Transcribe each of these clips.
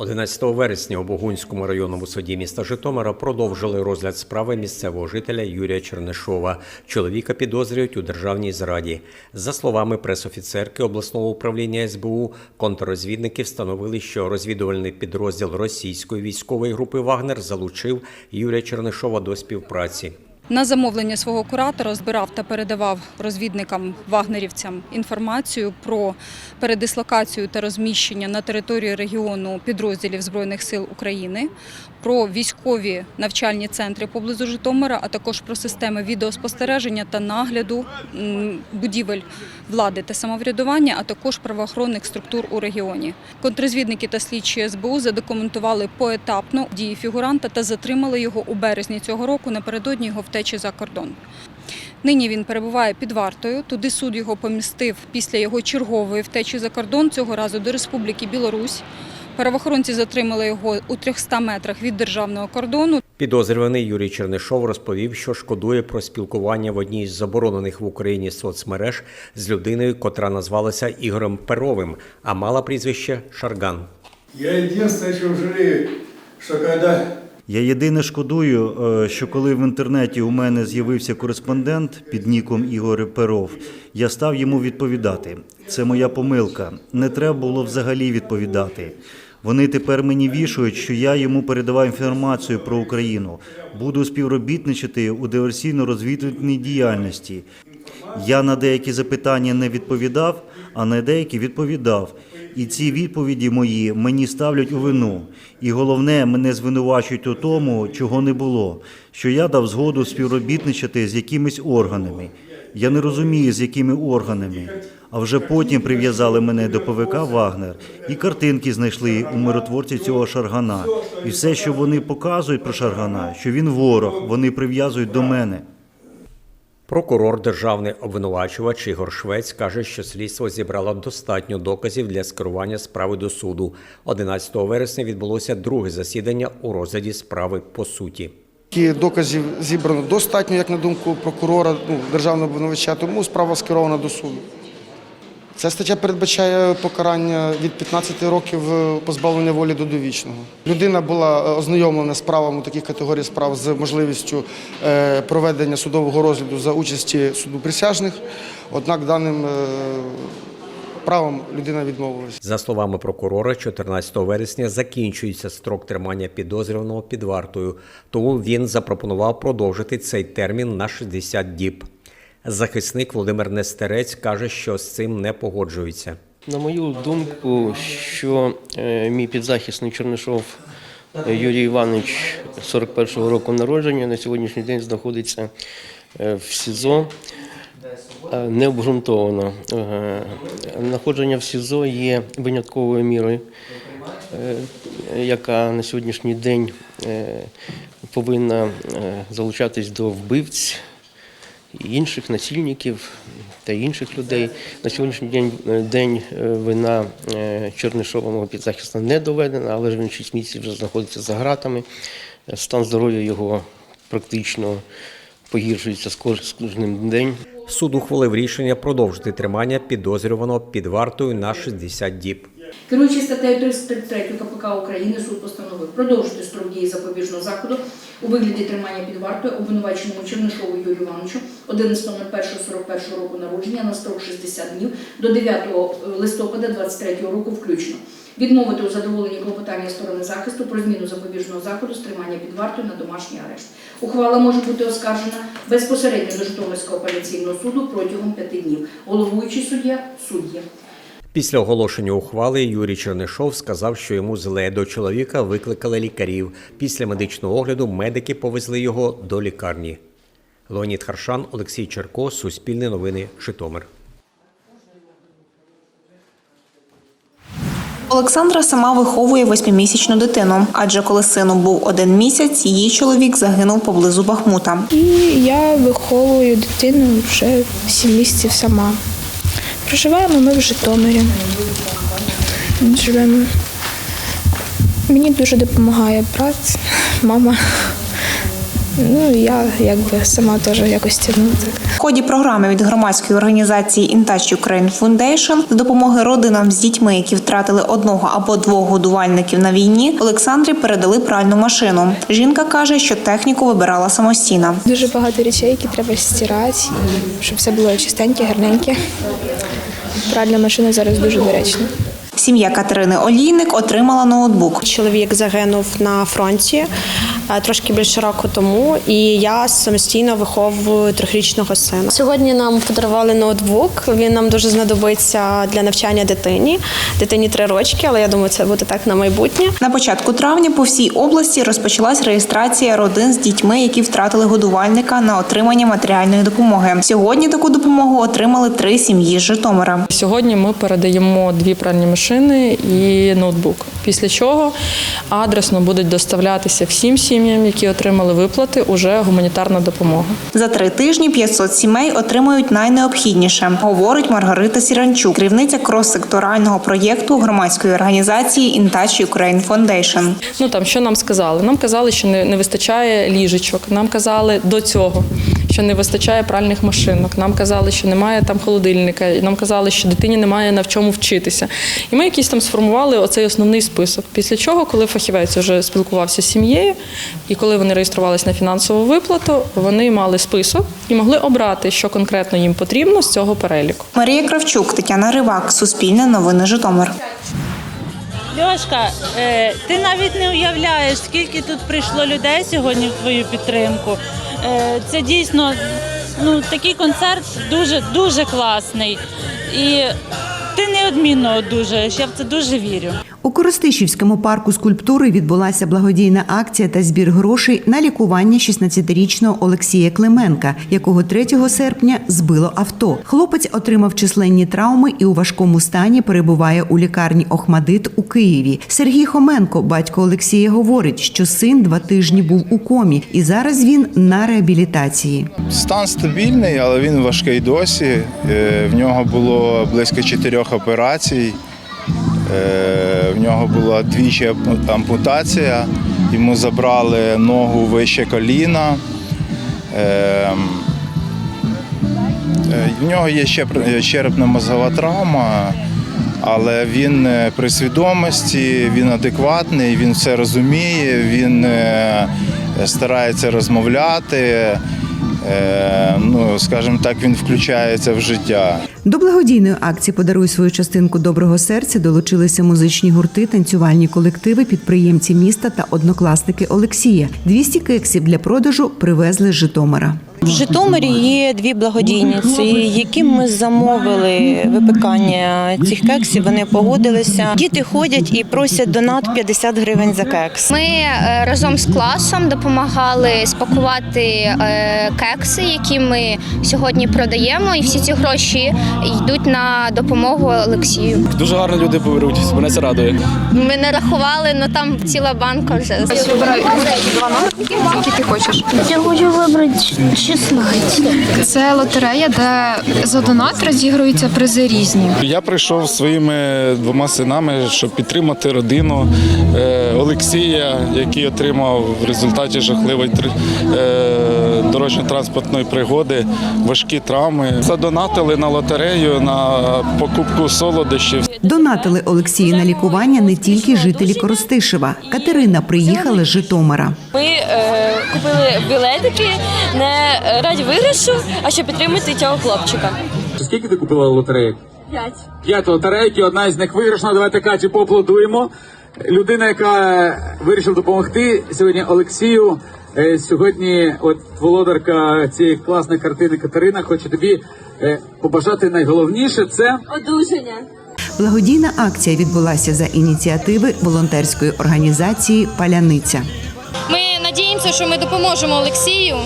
11 вересня у Богунському районному суді міста Житомира продовжили розгляд справи місцевого жителя Юрія Чернишова. Чоловіка підозрюють у державній зраді. За словами пресофіцерки обласного управління СБУ, контррозвідники встановили, що розвідувальний підрозділ російської військової групи Вагнер залучив Юрія Чернишова до співпраці. На замовлення свого куратора збирав та передавав розвідникам вагнерівцям інформацію про передислокацію та розміщення на території регіону підрозділів Збройних сил України, про військові навчальні центри поблизу Житомира, а також про системи відеоспостереження та нагляду будівель влади та самоврядування, а також правоохоронних структур у регіоні. Контррозвідники та слідчі СБУ задокументували поетапно дії фігуранта та затримали його у березні цього року напередодні його втечі за кордон. Нині він перебуває під вартою. Туди суд його помістив після його чергової втечі за кордон, цього разу до Республіки Білорусь. Правоохоронці затримали його у 300 метрах від державного кордону. Підозрюваний Юрій Чернишов розповів, що шкодує про спілкування в одній з заборонених в Україні соцмереж з людиною, котра назвалася Ігорем Перовим, а мала прізвище Шарган. Я единственное, о чем жалею, что когда Я єдине шкодую, е, що коли в інтернеті у мене з'явився кореспондент під ніком Ігор Перов, я став йому відповідати. Це моя помилка. Не треба було взагалі відповідати. Вони тепер мені вішують, що я йому передавав інформацію про Україну. Буду співробітничати у диверсійно-розвідувальній діяльності. Я на деякі запитання не відповідав, а на деякі відповідав. І ці відповіді мої мені ставлять у вину. І головне, мене звинувачують у тому, чого не було, що я дав згоду співробітничати з якимись органами. Я не розумію, з якими органами. А вже потім прив'язали мене до ПВК Вагнер і картинки знайшли у миротворці цього Шаргана. І все, що вони показують про Шаргана, що він ворог, вони прив'язують до мене. Прокурор державний обвинувачувач Ігор Швець каже, що слідство зібрало достатньо доказів для скерування справи до суду. 11 вересня відбулося друге засідання у розгляді справи по суті. Доказів зібрано достатньо, як на думку прокурора, ну, державного обвинувача, тому справа скерована до суду. Ця стаття передбачає покарання від 15 років е, позбавлення волі до довічного. Людина була е, ознайомлена з правом таких категорій справ з можливістю е, проведення судового розгляду за участі суду присяжних. Однак даним правом людина відмовилася. За словами прокурора, 14 вересня закінчується строк тримання підозрюваного під вартою, тому він запропонував продовжити цей термін на 60 діб. Захисник Володимир Нестерець каже, що з цим не погоджується. На мою думку, що е, мій підзахисний Чернишов е, Юрій Іванович 41-го року народження на сьогоднішній день знаходиться е, в СІЗО необґрунтовано. Знаходження в СІЗО є винятковою мірою, яка на сьогоднішній день повинна залучатись до вбивць інших насильників та інших людей. На сьогоднішній день, день е, вина е, Чернишова підзахисна не доведена, але ж він 6 місяців вже знаходиться за ґратами. Е, Стан здоров'я його практично погіршується з кож- кожним днем. Суд ухвалив рішення продовжити тримання підозрюваного під вартою на 60 діб. Керуючи статтею 33 КПК України, суд постановив продовжити строк дії запобіжного заходу у вигляді тримання під вартою обвинуваченому Чернишову Юрію Івановичу 11.01.41 року народження на строк 60 днів до 9 листопада 23 року включно. Відмовити у задоволенні клопотання сторони захисту про зміну запобіжного заходу з тримання під вартою на домашній арешт. Ухвала може бути оскаржена безпосередньо до Житомирського апеляційного суду протягом п'яти днів. Головуючий суддя суддя. Після оголошення ухвали Юрій Чернишов сказав, що йому зле до чоловіка викликали лікарів. Після медичного огляду медики повезли його до лікарні. Леонід Харшан, Олексій Черко, Суспільне новини, Житомир. Олександра сама виховує восьмимісячну дитину, адже коли сину був один місяць, її чоловік загинув поблизу Бахмута. І я виховую дитину вже сім місяців сама. Проживаємо ми в Житомирі. Живемо. Мені дуже допомагає брат, мама. Ну я якби сама теж якось тягну. В ході програми від громадської організації InTouch Ukraine Foundation з допомоги родинам з дітьми, які втратили одного або двох годувальників на війні, Олександрі передали пральну машину. Жінка каже, що техніку вибирала самостійно. Дуже багато речей, які треба стирати, щоб все було чистеньке, гарненьке. Пральна машина зараз дуже доречна. Сім'я Катерини Олійник отримала ноутбук. Чоловік загинув на фронті трошки більше року тому, і я самостійно виховую трьохрічного сина. Сьогодні нам подарували ноутбук. Він нам дуже знадобиться для навчання дитині. Дитині три рочки, але я думаю, це буде так на майбутнє. На початку травня по всій області розпочалась реєстрація родин з дітьми, які втратили годувальника на отримання матеріальної допомоги. Сьогодні таку допомогу отримали три сім'ї з Житомира. Сьогодні ми передаємо дві пральні машини і ноутбук. Після чого адресно будуть доставлятися всім сім'ям, які отримали виплати, уже гуманітарна допомога. За три тижні 500 сімей отримують найнеобхідніше, говорить Маргарита Сіранчук, керівниця крос-секторального проєкту громадської організації «Інтач Ukraine Foundation. Ну там що нам сказали? Нам казали, що не, не вистачає ліжечок. Нам казали до цього, що не вистачає пральних машинок. Нам казали, що немає там холодильника. І Нам казали, що дитині немає на в чому вчитися. І ми якийсь там сформували оцей основний список. Після чого, коли фахівець вже спілкувався з сім'єю, і коли вони реєструвалися на фінансову виплату, вони мали список і могли обрати, що конкретно їм потрібно з цього переліку. Марія Кравчук, Тетяна Ривак, Суспільне новини Житомир. Льошка, е, ти навіть не уявляєш, скільки тут прийшло людей сьогодні в твою підтримку. Е, Це дійсно ну, такий концерт дуже дуже класний. І ти неодмінно одужаєш, я в це дуже вірю. У Коростишівському парку скульптури відбулася благодійна акція та збір грошей на лікування 16-річного Олексія Клименка, якого 3 серпня збило авто. Хлопець отримав численні травми і у важкому стані перебуває у лікарні Охмадит у Києві. Сергій Хоменко, батько Олексія, говорить, що син два тижні був у комі, і зараз він на реабілітації. Стан стабільний, але він важкий досі. Е, В нього було близько чотирьох операцій. Е, В нього була двічі ампутація. Йому забрали ногу вище коліна. Е, е, В нього є ще черепно-мозгова травма, але він при свідомості, він адекватний, він все розуміє, він старається розмовляти. Ну, скажімо так, він включається в життя. До благодійної акції Подаруй свою частинку доброго серця долучилися музичні гурти, танцювальні колективи, підприємці міста та однокласники Олексія. 200 кексів для продажу привезли з Житомира. В Житомирі є дві благодійниці, яким ми замовили випікання цих кексів. Вони погодилися. Діти ходять і просять донат 50 гривень за кекс. Ми е, разом з класом допомагали спакувати е, кекси, які ми сьогодні продаємо, і всі ці гроші йдуть на допомогу Олексію. Дуже гарно люди беруть, мене це радує. Ми не рахували, але там ціла банка вже. Які ти хочеш? Я хочу вибрати 16. Це лотерея, де за донат розігруються призи різні. Я прийшов своїми двома синами, щоб підтримати родину е, Олексія, який отримав в результаті жахливої е, дорожньо-транспортної пригоди важкі травми. Задонатили на лотерею на покупку солодощів. Донатили Олексію на лікування не тільки жителі Коростишева. Катерина приїхала з Житомира. Ми е, купили білетики не раді виграшу, а щоб підтримати цього хлопчика. Скільки ти купила лотереїк? П'ять. П'ять лотерейки, одна з них виграшна. Давайте Каті поаплодуємо. Людина, яка вирішила допомогти сьогодні Олексію. Е, Сьогодні, от володарка цієї класної картини Катерина, хоче тобі е, побажати найголовніше це Одужання. Благодійна акція відбулася за ініціативи волонтерської організації Паляниця. Ми надіємося, що ми допоможемо Олексію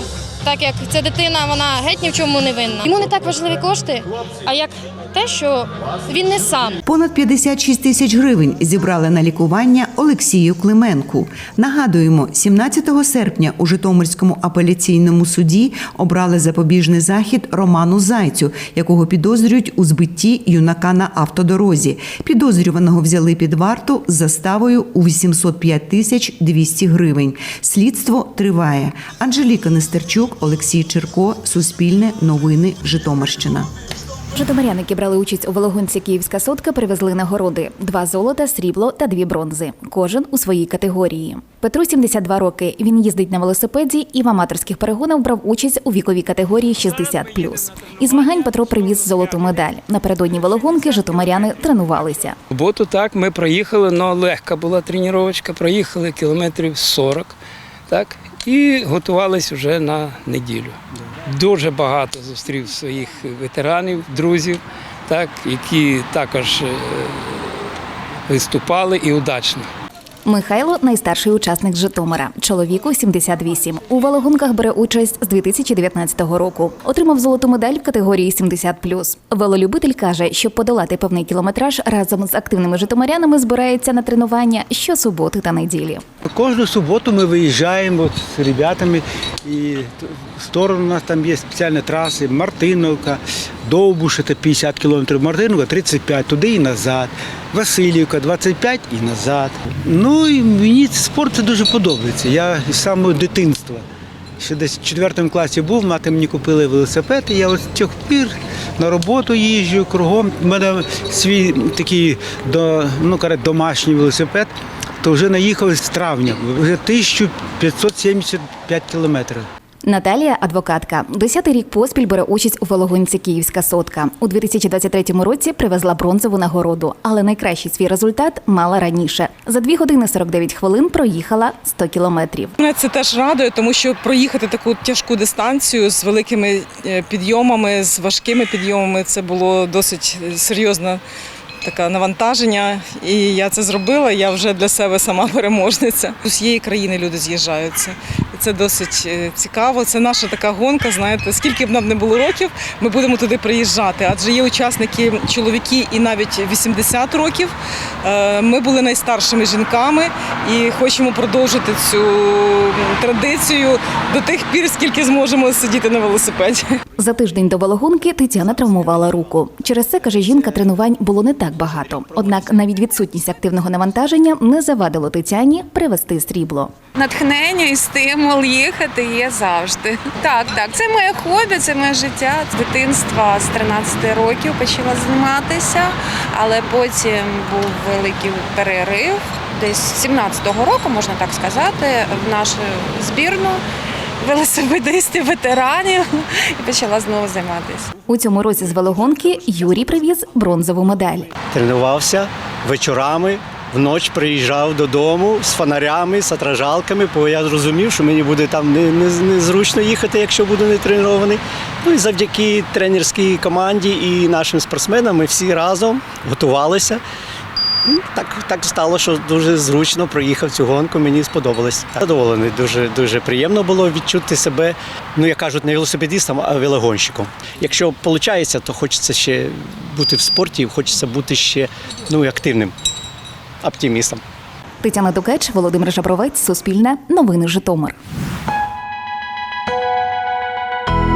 так як ця дитина вона геть ні в чому не винна. Йому не так важливі кошти, а як те, що він не сам. Понад 56 тисяч гривень зібрали на лікування Олексію Клименку. Нагадуємо, 17 серпня у Житомирському апеляційному суді обрали запобіжний захід Роману Зайцю, якого підозрюють у збитті юнака на автодорозі. Підозрюваного взяли під варту з заставою у 805 тисяч 200 гривень. Слідство триває. Анжеліка Нестерчук, Олексій Черко, Суспільне, Новини, Житомирщина. Житомиряни, які брали участь у велогонці Київська сотка, привезли нагороди: два золота, срібло та дві бронзи. Кожен у своїй категорії. Петру 72 роки. Він їздить на велосипеді і в аматорських перегонах брав участь у віковій категорії 60+. Із змагань Петро привіз золоту медаль. Напередодні велогонки житомиряни тренувалися. Роботу так ми проїхали, але легка була тренування, проїхали кілометрів 40, так, і готувалися вже на неділю. Дуже багато зустрів своїх ветеранів, друзів, так, які також е, виступали і удачно. Михайло найстарший учасник з Житомира. Чоловіку 78. У велогонках бере участь з 2019 року. Отримав золоту медаль в категорії 70+. Велолюбитель каже, щоб подолати певний кілометраж разом з активними житомирянами збирається на тренування щосуботи та неділі. Кожну суботу ми виїжджаємо з ребятами і в сторону у нас там є спеціальні траси, Мартиновка, Довбуш, це 50 кілометрів, Мартиновка 35, туди і назад. Васильівка 25 і назад. Ну і мені спорт це дуже подобається. Я з самого дитинства. Ще десь в 4 класі був, мати мені купили велосипед, і я ось з цих пір на роботу їжджу кругом. У мене свій такий ну, домашній велосипед, то вже наїхав з травня, вже 1575 кілометрів. Наталія адвокатка. Десятий рік поспіль бере участь у велогонці Київська сотка. У 2023 році привезла бронзову нагороду, але найкращий свій результат мала раніше. За 2 години 49 хвилин проїхала 100 кілометрів. Мене це теж радує, тому що проїхати таку тяжку дистанцію з великими е, підйомами, з важкими підйомами це було досить серйозне таке навантаження. І я це зробила. Я вже для себе сама переможниця. З усієї країни люди з'їжджаються. Це досить е, цікаво. Це наша така гонка. Знаєте, скільки б нам не було років, ми будемо туди приїжджати. Адже є учасники чоловіки і навіть 80 років. Е, Ми були найстаршими жінками і хочемо продовжити цю традицію до тих пір, скільки зможемо сидіти на велосипеді. За тиждень до велогонки Тетяна травмувала руку. Через це каже жінка, тренувань було не так багато. Однак навіть відсутність активного навантаження не завадило Тетяні привезти срібло. Натхнення і стимул їхати є завжди. Так, так, це моє хобі, це моє життя. З дитинства з 13 років почала займатися, але потім був великий перерив. Десь з 17-го року, можна так сказати, в нашу збірну велосипедистів, ветеранів і почала знову займатися. У цьому році з велогонки Юрій привіз бронзову медаль. тренувався вечорами. Вночі приїжджав додому з фонарями, з отражалками, бо я зрозумів, що мені буде там не- не- незручно їхати, якщо буду не тренований. Ну і завдяки тренерській команді і нашим спортсменам ми всі разом готувалися. Ну, Так, так стало, що дуже зручно проїхав цю гонку. Мені сподобалось. Задоволений. Дуже дуже приємно було відчути себе, ну як кажуть, не велосипедистом, а велогонщиком. Якщо виходить, то хочеться ще бути в спорті, хочеться бути ще ну, активним оптимістом. Тетяна Дукеч, Володимир Жабровець, Суспільне, Новини Житомир.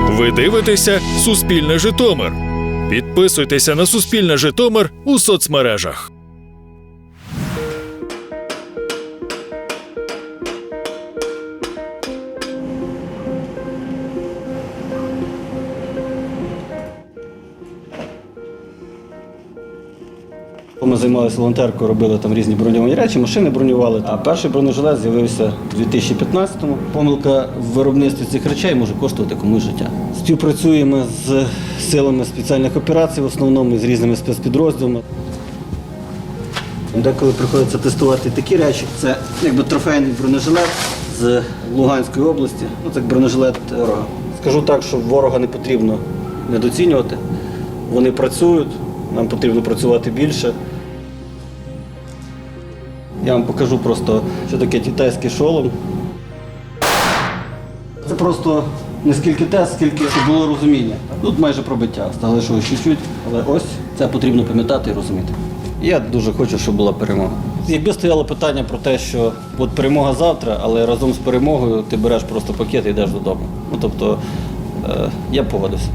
Ви дивитеся Суспільне Житомир. Підписуйтеся на Суспільне Житомир у соцмережах. Ми займалися волонтеркою, робили там різні броньовані речі, машини бронювали. А перший бронежилет з'явився у 2015-му. Помилка в виробництві цих речей може коштувати комусь життя. Співпрацюємо з силами спеціальних операцій, в основному з різними спецпідрозділами. Деколи приходиться тестувати такі речі. Це якби трофейний бронежилет з Луганської області. Ну, це бронежилет ворога. Скажу так, що ворога не потрібно недоцінювати. Вони працюють, нам потрібно працювати більше. Я вам покажу просто, що таке китайський шолом. Це просто не скільки тест, скільки щоб було розуміння. Тут майже пробиття, стали що чуть-чуть, але ось це потрібно пам'ятати і розуміти. Я дуже хочу, щоб була перемога. Якби стояло питання про те, що от перемога завтра, але разом з перемогою ти береш просто пакет і йдеш додому. Ну тобто е, я погодився.